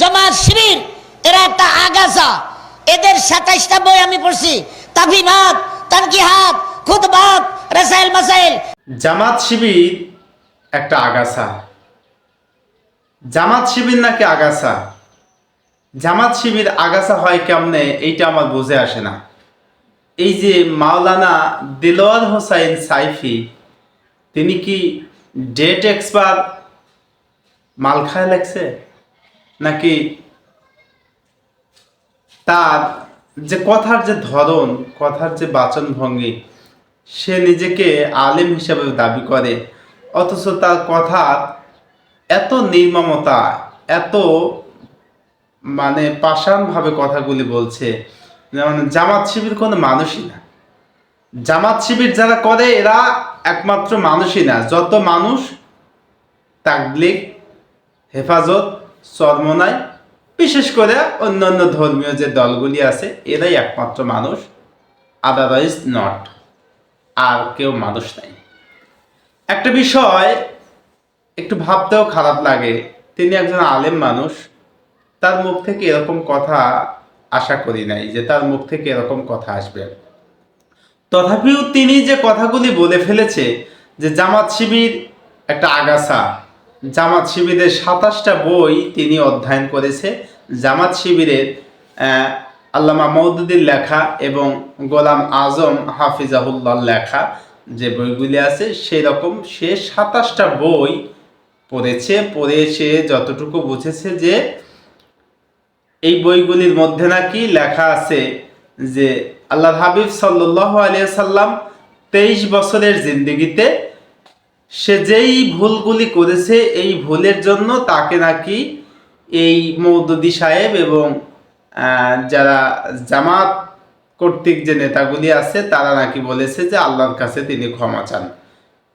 জামাত শিবির, এরা একটা আগাছা। এদের সাতাইশটা বই আমি পড়ছি। তাফিমাত, তানকিহাত, খুতবাত, রাসাইল মাসাইল। জামাত শিবির একটা আগাছা। জামাত শিবির নাকি আগাছা? জামাত শিবির আগাছা হয় কেমনে, এইটা আমার বুঝে আসে না। এই যে মাওলানা দিলওয়ার হোসাইন সাইফি, তিনি কি ডেট এক্সপার্ট? মাল খায় লাগছে নাকি তার যে কথার যে ধরন, কথার যে বাচন ভঙ্গি সে নিজেকে আলেম হিসাবে দাবি করে। অথচ তার কথা এত নির্মমতা, এত মানে পাষাণভাবে কথাগুলি বলছে, যেমন জামাত শিবির কোনো মানুষই না। জামাত শিবির যারা করে, এরা একমাত্র মানুষই না। যত মানুষ তাকলিক হেফাজত চরমনায় বিশেষ করে অন্যান্য ধর্মীয় যে দলগুলি আছে, এরাই একমাত্র মানুষ আদারওয়াইজ নট আর কেউ মানুষ নাই। একটা বিষয় একটু ভাবতেও খারাপ লাগে, তিনি একজন আলেম মানুষ, তার মুখ থেকে এরকম কথা আশা করি নাই যে তার মুখ থেকে এরকম কথা আসবে। তথাপিও তিনি যে কথাগুলি বলে ফেলেছে, যে জামাত শিবির একটা আগাছা জামাত শিবিরের সাতাশটা বই তিনি অধ্যয়ন করেছে। জামাত শিবিরের আল্লামা মৌদুদির লেখা এবং গোলাম আজম হাফিজাহুল্লাহ লেখা যে বইগুলি আছে সেই রকম সে সাতাশটা বই পড়েছে। পড়ে সে যতটুকু বুঝেছে যে এই বইগুলির মধ্যে নাকি লেখা আছে যে আল্লাহ হাবিব সাল্লাহ আলিয়া সাল্লাম তেইশ বছরের জিন্দিগিতে সে যেই ভুলগুলি করেছে এই ভুলের জন্য তাকে নাকি এই মৌদুদি সাহেব এবং যারা জামাত কর্তৃক যে নেতাগুলি আছে, তারা নাকি বলেছে যে আল্লাহর কাছে তিনি ক্ষমা চান।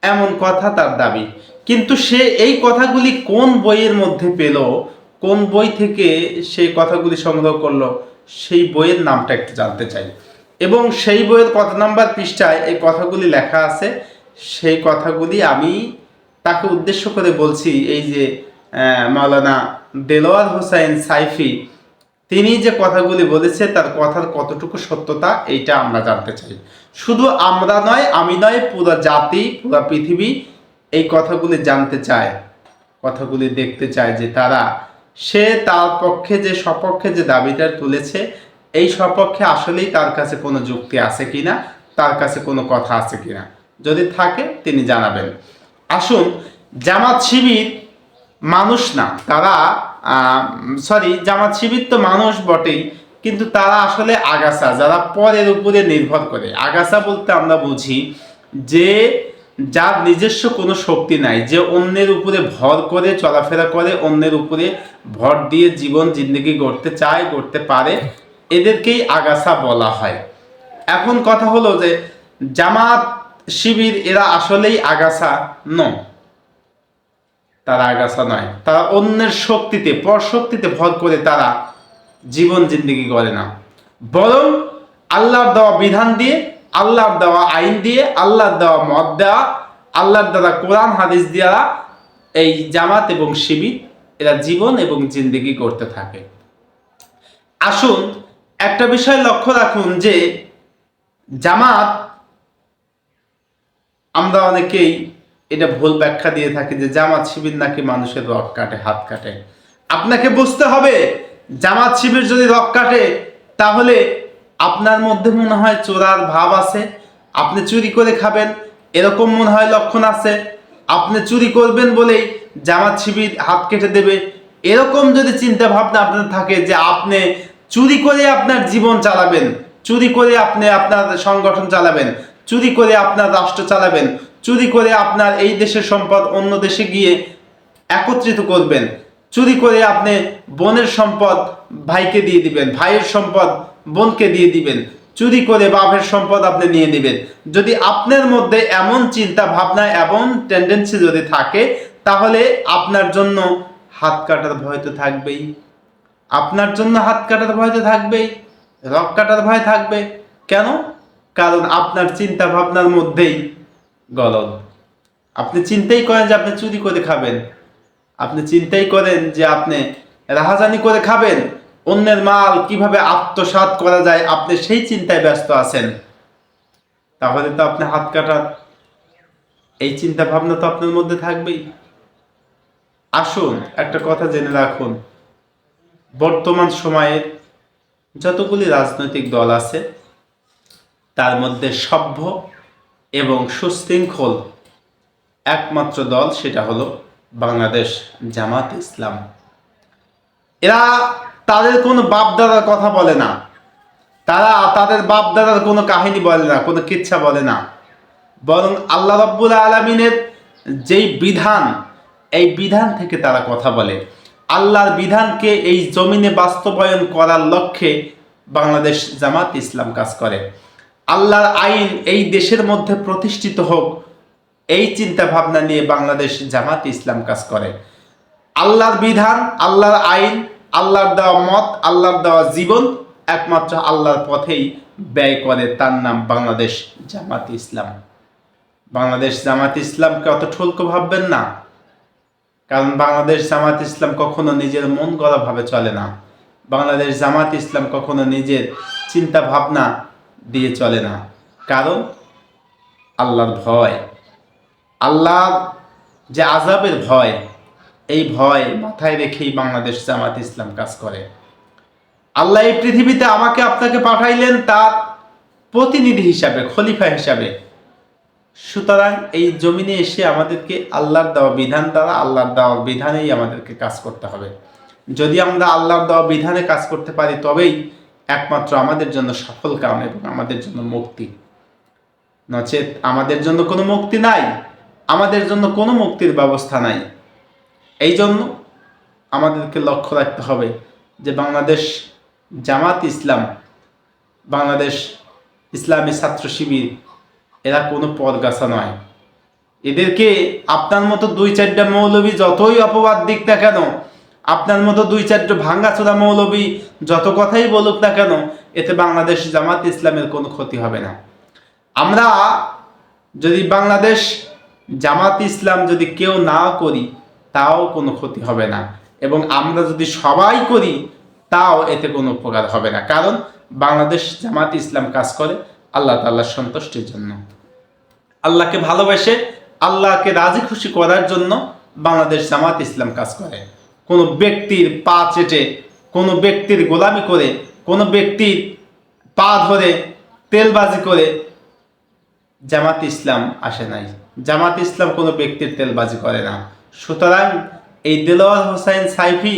এমন কথা তার দাবি। কিন্তু সে এই কথাগুলি কোন বইয়ের মধ্যে পেল, কোন বই থেকে সেই কথাগুলি সংগ্রহ করল, সেই বইয়ের নামটা একটু জানতে চাই। এবং সেই বইয়ের কত নাম্বার পৃষ্ঠায় এই কথাগুলি লেখা আছে সেই কথাগুলি আমি তাকে উদ্দেশ্য করে বলছি, এই যে মাওলানা দেলোয়ার হোসাইন সাইফি, তিনি যে কথাগুলি বলেছে, তার কথার কতটুকু সত্যতা, এইটা আমরা জানতে চাই। শুধু আমরা নয়, আমি নয়, পুরো জাতি, পুরো পৃথিবী এই কথাগুলি জানতে চায়, কথাগুলি দেখতে চায় যে তারা, সে তার পক্ষে যে, সপক্ষে যে দাবিটা তুলেছে, এই সপক্ষে আসলেই তার কাছে কোনো যুক্তি আছে কিনা, তার কাছে কোনো কথা আছে কিনা। যদি থাকে, তিনি জানাবেন। আসুন, জামাত শিবির মানুষ না, তারা সরি, জামাত শিবির তো মানুষ বটেই, কিন্তু তারা আসলে আগাছা, যারা পরের উপরে নির্ভর করে। আগাছা বলতে আমরা বুঝি যে, যার নিজস্ব কোনো শক্তি নাই, যে অন্যের উপরে ভর করে, চলাফেরা করে, অন্যের উপরে ভর দিয়ে জীবন, জিন্দগি গড়তে চায়, গড়তে পারে, এদেরকেই আগাছা বলা হয়। এখন কথা হলো যে, জামাত শিবির এরা আসলেই আগাছা নয়। তারা আগাছা নয়। তারা অন্যের শক্তিতে, পরশক্তিতে ভর করে তারা জীবন জিন্দিগি করে না। বরং আল্লাহর দেওয়া বিধান দিয়ে, আল্লাহর দেওয়া আইন দিয়ে, আল্লাহর দেওয়া মত দেওয়া আল্লাহর দ্বারা কোরআন, হাদিস দেওয়া এই জামাত এবং শিবির এরা জীবন এবং জিন্দিগি করতে থাকে। আসুন একটা বিষয় লক্ষ্য রাখুন যে জামাত আমরা অনেকেই এটা ভুল ব্যাখ্যা দিয়ে থাকি যে জামাত শিবির নাকি মানুষের রক কাটে, হাত কাটে। আপনাকে বুঝতে হবে, জামাত শিবির যদি রক কাটে, তাহলে আপনার মধ্যে মনে হয় চোরার ভাব আছে, আপনি চুরি করে খাবেন, এরকম মনে হয় লক্ষণ আছে। আপনি চুরি করবেন বলেই জামাত শিবির হাত কেটে দেবে। এরকম যদি চিন্তা ভাবনা আপনার থাকে যে আপনি চুরি করে আপনার জীবন চালাবেন, চুরি করে আপনি আপনার সংগঠন চালাবেন চুরি করে আপনার রাষ্ট্র চালাবেন, চুরি করে আপনার এই দেশের সম্পদ অন্য দেশে গিয়ে একত্রিত করবেন, চুরি করে আপনি বোনের সম্পদ ভাইকে দিয়ে দিবেন, ভাইয়ের সম্পদ বোনকে দিয়ে দিবেন, চুরি করে বাপের সম্পদ আপনি নিয়ে নেবেন। যদি আপনার মধ্যে এমন চিন্তা ভাবনা, এমন টেন্ডেন্সি যদি থাকে, তাহলে আপনার জন্য হাত কাটার ভয় তো থাকবেই। আপনার জন্য হাত কাটার ভয় তো থাকবেই, রক কাটার ভয় থাকবে। কেন? কারণ আপনার চিন্তা ভাবনার মধ্যেই গলদ। আপনি চিন্তাই করেন যে আপনি চুরি করে খাবেন। আপনি চিন্তাই করেন যে আপনি রাহাজানি করে খাবেন। অন্যের মাল কীভাবে আত্মসাৎ করা যায়, আপনি সেই চিন্তায় ব্যস্ত আছেন। তাহলে তো আপনি হাত কাটার এই চিন্তা ভাবনা তো আপনার মধ্যে থাকবেই। আসুন, একটা কথা জেনে রাখুন। বর্তমান সময়ে যতগুলি রাজনৈতিক দল আছে তার মধ্যে সভ্য এবং সুশৃঙ্খল একমাত্র দল সেটা হলো বাংলাদেশ জামাত ইসলাম। এরা তাদের কোনো বাপদাদার কথা বলে না। তারা তাদের বাপদাদার কোনো কাহিনী বলে না, কোনো কিচ্ছা বলে না। বরং আল্লাহ রব্বুল আলমিনের যেই বিধান, এই বিধান থেকে তারা কথা বলে। আল্লাহর বিধানকে এই জমিনে বাস্তবায়ন করার লক্ষ্যে বাংলাদেশ জামাত ইসলাম কাজ করে। আল্লাহর আইন এই দেশের মধ্যে প্রতিষ্ঠিত হোক, এই চিন্তা ভাবনা নিয়ে বাংলাদেশ জামাত ইসলাম কাজ করে। আল্লাহর বিধান, আল্লাহর আইন, আল্লাহর দেওয়া মত, আল্লাহর দেওয়া জীবন একমাত্র আল্লাহর পথেই ব্যয় করে, তার নাম বাংলাদেশ জামাত ইসলাম। বাংলাদেশ জামাত ইসলামকে অত ঠুলকো ভাববেন না, কারণ বাংলাদেশ জামাত ইসলাম কখনো নিজের মন গড়া ভাবে চলে না। বাংলাদেশ জামাত ইসলাম কখনো নিজের চিন্তা ভাবনা দিয়ে চলে না। কারণ আল্লাহর ভয়। আল্লাহর যে আজাবের ভয়, এই ভয় মাথায় রেখেই বাংলাদেশ জামাত ইসলাম কাজ করে। আল্লাহ এই পৃথিবীতে আমাকে আপনাকে পাঠাইলেন তার প্রতিনিধি হিসাবে, খলিফা হিসাবে। সুতরাং এই জমিনে এসে আমাদেরকে আল্লাহর দেওয়া বিধান দ্বারা আল্লাহর দেওয়া বিধানেই আমাদেরকে কাজ করতে হবে। যদি আমরা আল্লাহর দেওয়া বিধানে কাজ করতে পারি, তবেই একমাত্র আমাদের জন্য সফল কাম এবং আমাদের জন্য মুক্তি। নচেত আমাদের জন্য কোনো মুক্তি নাই, আমাদের জন্য কোনো মুক্তির ব্যবস্থা নাই। এই জন্য আমাদেরকে লক্ষ্য রাখতে হবে যে বাংলাদেশ জামাত ইসলাম, বাংলাদেশ ইসলামী ছাত্র শিবির, এরা কোনো পদগাছা নয়। এদেরকে আপনার মতো দুই চারটা মৌলবী যতই অপবাদ দিক না কেন আপনার মতো দুই চারটা ভাঙ্গাচোরা মৌলবী যত কথাই বলুক না কেন, এতে বাংলাদেশ জামাত ইসলামের কোনো ক্ষতি হবে না। আমরা যদি বাংলাদেশ জামাত ইসলাম যদি কেউ না করি, তাও কোনো ক্ষতি হবে না। এবং আমরা যদি সবাই করি, তাও এতে কোনো উপকার হবে না। কারণ বাংলাদেশ জামাত ইসলাম কাজ করে আল্লাহ তাল্লাহ সন্তুষ্টির জন্য। আল্লাহকে ভালোবেসে, আল্লাহকে রাজি খুশি করার জন্য বাংলাদেশ জামাত ইসলাম কাজ করে। কোনো ব্যক্তির পা চেটে, কোনো ব্যক্তির গোলামি করে, কোনো ব্যক্তির পা ধরে তেলবাজি করে, জামাত ইসলাম আসে নাই। জামাত ইসলাম কোনো ব্যক্তির তেলবাজি করে না। সুতরাং এই দেলোয়ার হোসাইন সাইফি,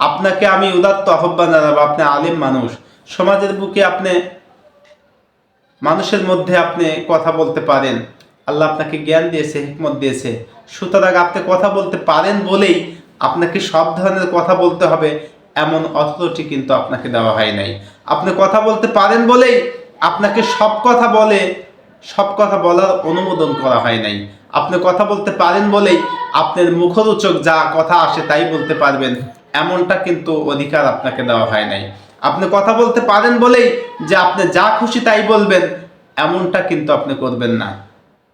আপনাকে আমি উদাত্ত আহ্বান জানাব, আপনি আলিম মানুষ। সমাজের বুকে আপনি, মানুষের মধ্যে আপনি কথা বলতে পারেন। আল্লাহ আপনাকে জ্ঞান দিয়েছে, হিকমত দিয়েছে। সুতরাং আপনি কথা বলতে পারেন বলেই আপনাকে সব ধরনের কথা বলতে হবে, এমন অথরিটি কিন্তু আপনাকে দেওয়া হয় নাই। আপনি কথা বলতে পারেন বলেই আপনাকে সব কথা বলে, সব কথা বলার অনুমোদন করা হয় নাই। আপনি কথা বলতে পারেন বলেই আপনার মুখরোচক যা কথা আসে তাই বলতে পারবেন, এমনটা কিন্তু অধিকার আপনাকে দেওয়া হয় নাই। আপনি কথা বলতে পারেন বলেই যে আপনি যা খুশি তাই বলবেন, এমনটা কিন্তু আপনি করবেন না।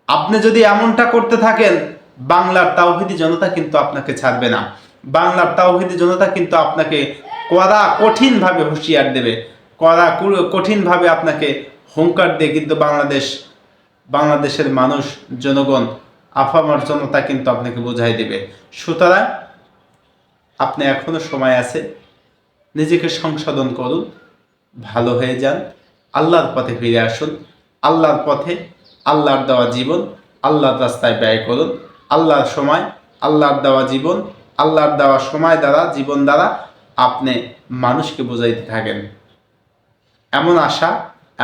আপনি যদি এমনটা করতে থাকেন বাংলার তাওহিদি জনতা কিন্তু আপনাকে ছাড়বে না। বাংলার তাওহিদি জনতা কিন্তু আপনাকে কড়া কঠিনভাবে হুঁশিয়ার দেবে। কড়া কঠিনভাবে আপনাকে হুঙ্কার দিয়ে। কিন্তু বাংলাদেশ, বাংলাদেশের মানুষ, জনগণ, আফামার জনতা কিন্তু আপনাকে বোঝাই দেবে। সুতরাং আপনি এখনও সময় আছে, নিজেকে সংশোধন করুন, ভালো হয়ে যান, আল্লাহর পথে ফিরে আসুন, আল্লাহর পথে, আল্লাহর দেওয়া জীবন, আল্লাহর রাস্তায় ব্যয় করুন। আল্লাহর সময়, আল্লাহর দেওয়া জীবন, আল্লাহর দেওয়া সময় দ্বারা, জীবন দ্বারা আপনি মানুষকে বোঝাইতে থাকেন। এমন আশা,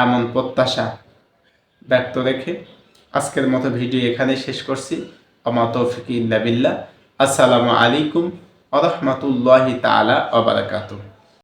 এমন প্রত্যাশা ব্যক্ত রেখে আজকের মতো ভিডিও এখানে শেষ করছি। আমা তৌফিক ইল্লা আসসালামু আলাইকুম আ রহমতুল্লাহি তালা আবরাকাতুহ